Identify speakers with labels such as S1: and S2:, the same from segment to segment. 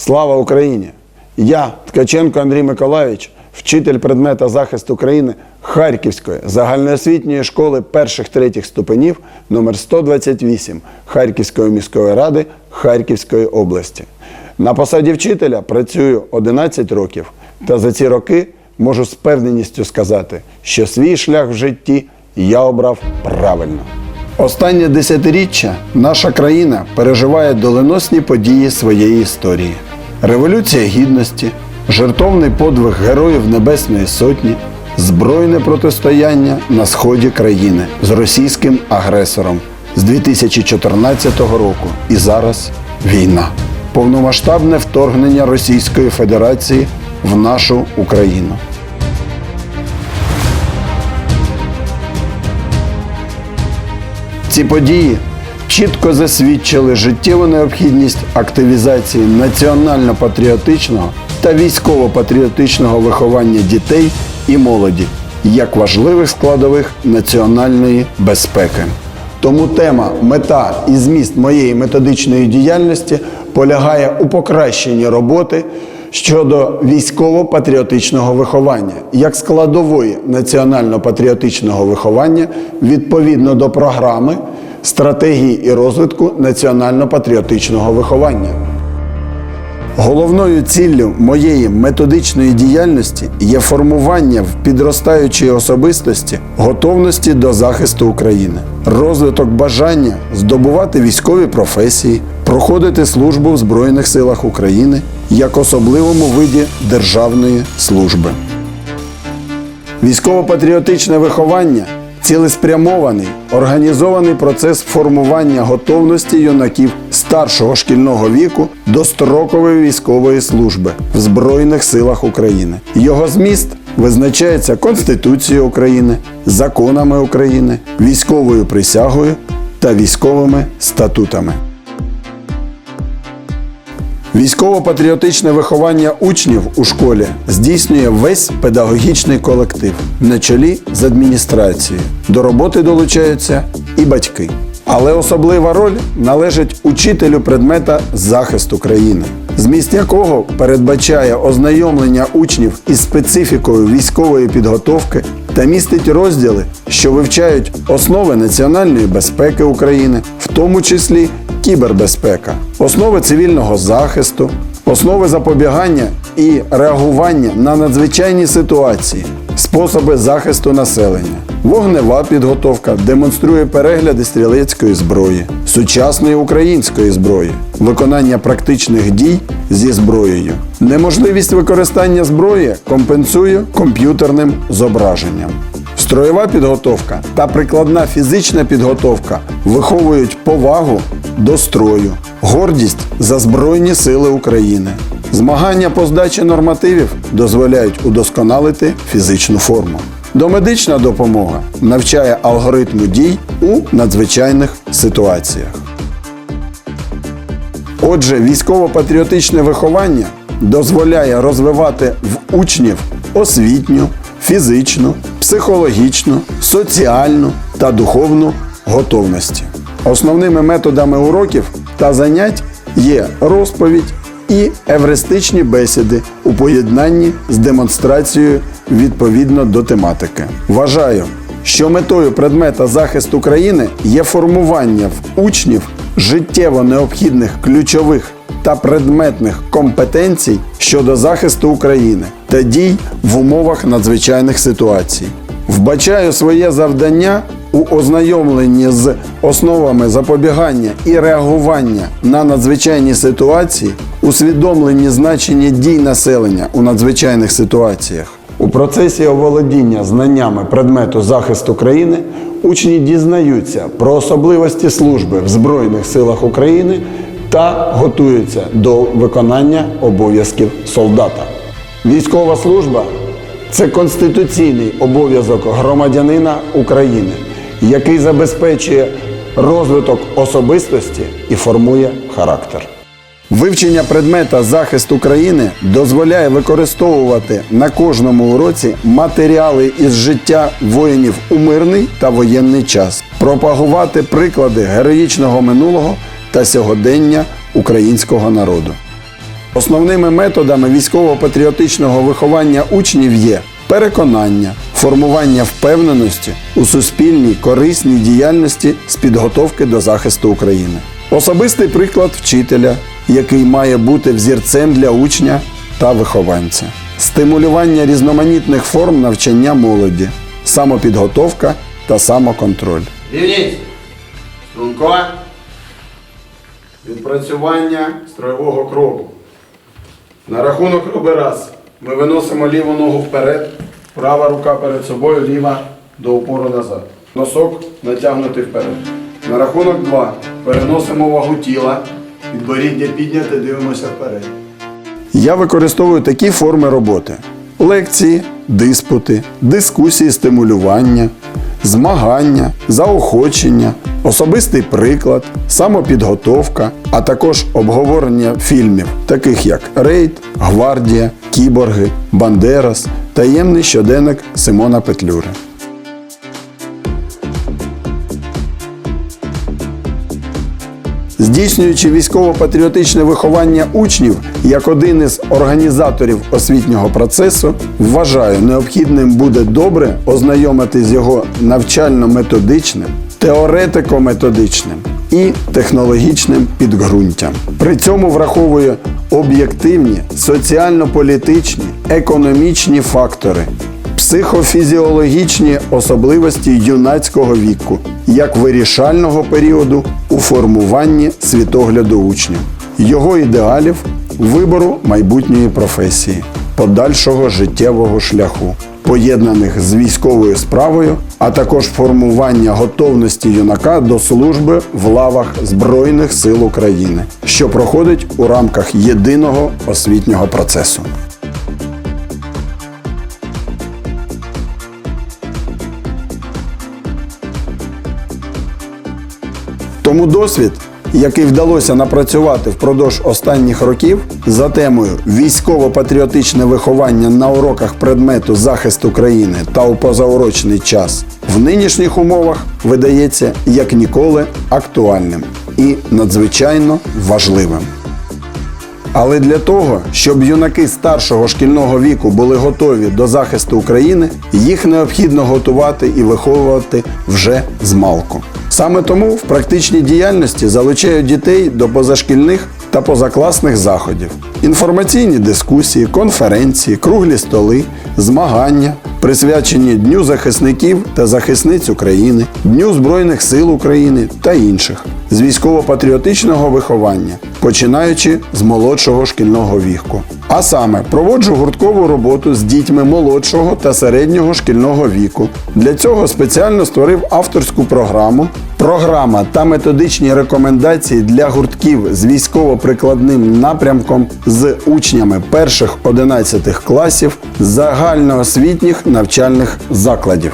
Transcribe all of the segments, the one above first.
S1: Слава Україні! Я, Ткаченко Андрій Миколаївич, вчитель предмета захист України Харківської загальноосвітньої школи перших третіх ступенів номер 128 Харківської міської ради Харківської області. На посаді вчителя працюю 11 років, та за ці роки можу з певненістю сказати, що свій шлях в житті я обрав правильно. Останнє десятиріччя наша країна переживає доленосні події своєї історії: Революція Гідності, жертовний подвиг Героїв Небесної Сотні, збройне протистояння на сході країни з російським агресором з 2014 року і зараз війна. Повномасштабне вторгнення Російської Федерації в нашу Україну. Ці події чітко засвідчили життєву необхідність активізації національно-патріотичного та військово-патріотичного виховання дітей і молоді як важливих складових національної безпеки. Тому тема, мета і зміст моєї методичної діяльності полягає у покращенні роботи щодо військово-патріотичного виховання як складової національно-патріотичного виховання відповідно до програми стратегії і розвитку національно-патріотичного виховання. Головною ціллю моєї методичної діяльності є формування в підростаючій особистості готовності до захисту України, розвиток бажання здобувати військові професії, проходити службу в Збройних силах України як особливому виді державної служби. Військово-патріотичне виховання цілеспрямований, організований процес формування готовності юнаків старшого шкільного віку до строкової військової служби в Збройних силах України. Його зміст визначається Конституцією України, законами України, військовою присягою та військовими статутами. Військово-патріотичне виховання учнів у школі здійснює весь педагогічний колектив на чолі з адміністрацією. До роботи долучаються і батьки. Але особлива роль належить учителю предмета захисту України, зміст якого передбачає ознайомлення учнів із специфікою військової підготовки та містить розділи, що вивчають основи національної безпеки України, в тому числі кібербезпека, основи цивільного захисту, основи запобігання і реагування на надзвичайні ситуації, способи захисту населення. Вогнева підготовка демонструє перегляди стрілецької зброї, сучасної української зброї, виконання практичних дій зі зброєю. Неможливість використання зброї компенсує комп'ютерним зображенням. Строєва підготовка та прикладна фізична підготовка виховують повагу до строю, гордість за Збройні Сили України. Змагання по здачі нормативів дозволяють удосконалити фізичну форму. Домедична допомога навчає алгоритму дій у надзвичайних ситуаціях. Отже, військово-патріотичне виховання дозволяє розвивати в учнів освітню, фізичну, психологічну, соціальну та духовну готовності. Основними методами уроків та занять є розповідь і евристичні бесіди у поєднанні з демонстрацією відповідно до тематики. Вважаю, що метою предмета захист України є формування в учнів життєво необхідних ключових та предметних компетенцій щодо захисту України та дій в умовах надзвичайних ситуацій. Вбачаю своє завдання у ознайомленні з основами запобігання і реагування на надзвичайні ситуації, усвідомленні значення дій населення у надзвичайних ситуаціях. У процесі оволодіння знаннями предмету захисту країни учні дізнаються про особливості служби в Збройних силах України та готуються до виконання обов'язків солдата. Військова служба це конституційний обов'язок громадянина України, який забезпечує розвиток особистості і формує характер. Вивчення предмета захист України дозволяє використовувати на кожному уроці матеріали із життя воїнів у мирний та воєнний час, пропагувати приклади героїчного минулого та сьогодення українського народу. Основними методами військово-патріотичного виховання учнів є переконання, формування впевненості у суспільній корисній діяльності з підготовки до захисту України. Особистий приклад вчителя, який має бути взірцем для учня та вихованця, стимулювання різноманітних форм навчання молоді, самопідготовка та самоконтроль.
S2: Рівність. Струнко.
S1: Відпрацювання строєвого кроку. На рахунок роби раз. Ми виносимо ліву ногу вперед, права рука перед собою, ліва до упору назад. Носок натягнутий вперед. На рахунок два. Переносимо вагу тіла. Підборіддя підняте, дивимося вперед. Я використовую такі форми роботи: лекції, диспути, дискусії стимулювання, змагання, заохочення, особистий приклад, самопідготовка, а також обговорення фільмів, таких як Рейд, Гвардія, Кіборги, Бандерас, Таємний щоденник Симона Петлюри. Здійснюючи військово-патріотичне виховання учнів як один із організаторів освітнього процесу, вважаю, необхідним буде добре ознайомити з його навчально-методичним, теоретико-методичним і технологічним підґрунтям. При цьому враховує об'єктивні соціально-політичні, економічні фактори, психофізіологічні особливості юнацького віку як вирішального періоду у формуванні світогляду учнів, його ідеалів, вибору майбутньої професії, подальшого життєвого шляху, поєднаних з військовою справою, а також формування готовності юнака до служби в лавах Збройних сил України, що проходить у рамках єдиного освітнього процесу. Тому досвід, який вдалося напрацювати впродовж останніх років за темою військово-патріотичне виховання на уроках предмету захист України та у позаурочний час, в нинішніх умовах видається як ніколи актуальним і надзвичайно важливим. Але для того, щоб юнаки старшого шкільного віку були готові до захисту України, їх необхідно готувати і виховувати вже з малку. Саме тому в практичній діяльності залучають дітей до позашкільних та позакласних заходів, інформаційні дискусії, конференції, круглі столи, змагання, присвячені Дню захисників та захисниць України, Дню Збройних сил України та інших з військово-патріотичного виховання, починаючи з молодшого шкільного віку. А саме проводжу гурткову роботу з дітьми молодшого та середнього шкільного віку. Для цього спеціально створив авторську програму. Програма та методичні рекомендації для гуртків з військово-прикладним напрямком з учнями перших 11 класів загальноосвітніх навчальних закладів.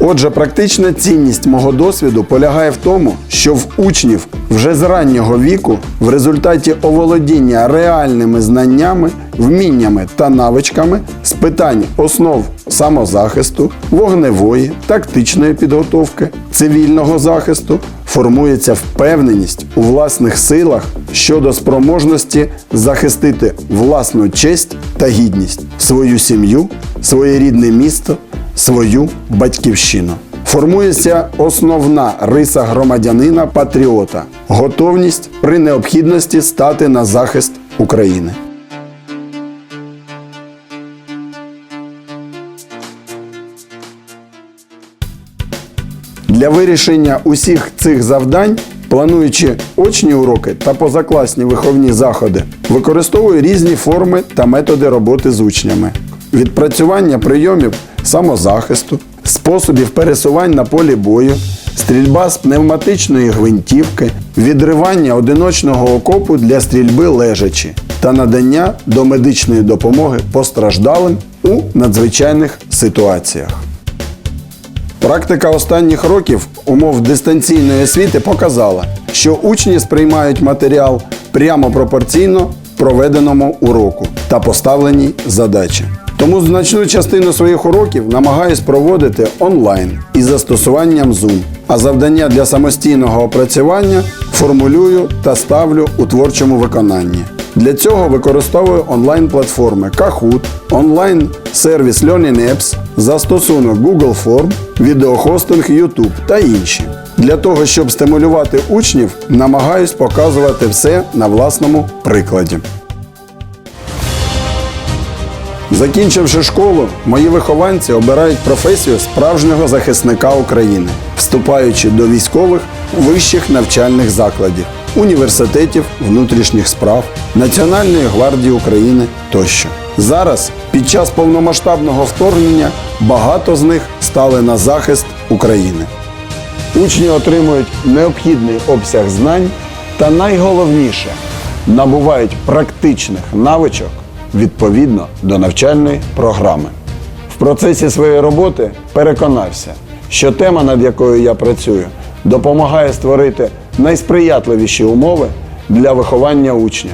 S1: Отже, практична цінність мого досвіду полягає в тому, що в учнів вже з раннього віку в результаті оволодіння реальними знаннями, вміннями та навичками з питань основ самозахисту, вогневої, тактичної підготовки, цивільного захисту формується впевненість у власних силах щодо спроможності захистити власну честь та гідність, свою сім'ю, своє рідне місто свою батьківщину. Формується основна риса громадянина патріота готовність при необхідності стати на захист України. Для вирішення усіх цих завдань, плануючи очні уроки та позакласні виховні заходи, використовую різні форми та методи роботи з учнями, відпрацювання прийомів самозахисту, способів пересувань на полі бою, стрільба з пневматичної гвинтівки, відривання одиночного окопу для стрільби лежачі та надання домедичної допомоги постраждалим у надзвичайних ситуаціях. Практика останніх років умов дистанційної освіти показала, що учні сприймають матеріал прямо пропорційно проведеному уроку та поставленій задачі. Тому значну частину своїх уроків намагаюсь проводити онлайн із застосуванням Zoom, а завдання для самостійного опрацювання формулюю та ставлю у творчому виконанні. Для цього використовую онлайн-платформи Kahoot, онлайн-сервіс Learning Apps, застосунок Google Form, відеохостинг YouTube та інші. Для того, щоб стимулювати учнів, намагаюсь показувати все на власному прикладі. Закінчивши школу, мої вихованці обирають професію справжнього захисника України, вступаючи до військових вищих навчальних закладів, університетів внутрішніх справ, Національної гвардії України тощо. Зараз, під час повномасштабного вторгнення, багато з них стали на захист України. Учні отримують необхідний обсяг знань та найголовніше набувають практичних навичок відповідно до навчальної програми. В процесі своєї роботи переконався, що тема, над якою я працюю, допомагає створити найсприятливіші умови для виховання учня,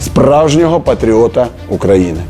S1: справжнього патріота України.